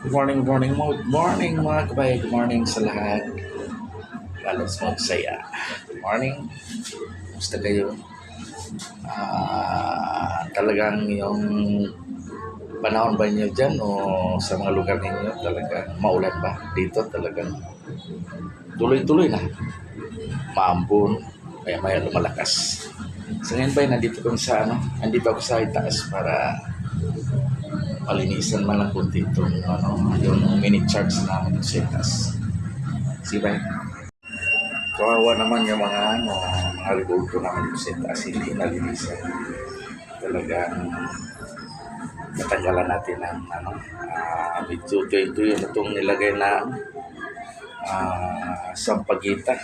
Good morning, good morning, good morning mga kabay. Good morning sa lahat. Lalo sa magsaya. Good morning. Kumusta kayo? Ah, talagang yung panahon ba niyo dyan o sa mga lugar ninyo talagang maulan ba? Dito talagang tuloy-tuloy na. Maambon, maya maya lumalakas. So ngayon ba, nandito kami sa ano, nandito ako sa itaas para palinisan man lang kunti itong ano, yung mini charts namin sa itaas. Sige ba? Kawawa naman yung mga ano, mga revolto namin sa itaas, hindi nalinisan. Talagang natanggalan natin ng ano, uh, medyo ito yung itong nilagay na ah sampagita.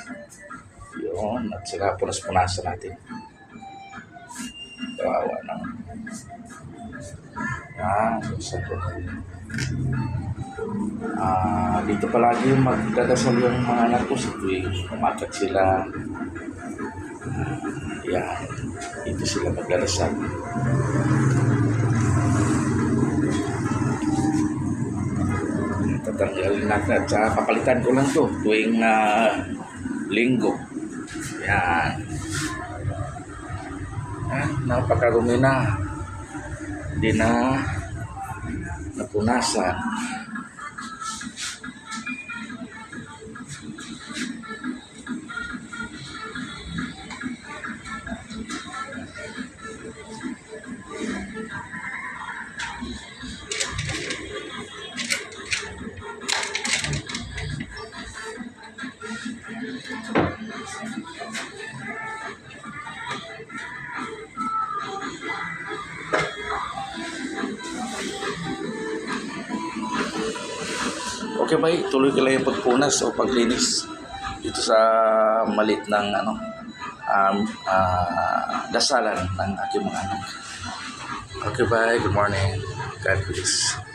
Yun, at saka punas-punasan natin. Kawawa naman. Ah, sa to. Ah, dito palagi yung magdadasal yung mga anak ko sa tuwing umatat sila. Yan. Dito sila magdadasal. Tatanggalin natin at saka papalitan ko lang to tuwing ah, linggo. Yan. Ah, napakarumi na hindi na napunasan. Okay ba, tuloy ka lang yung pagpunas o paglinis dito sa malit ng ano, um, ah, dasalan ng aking mga anak. Okay, bye. Good morning. God bless.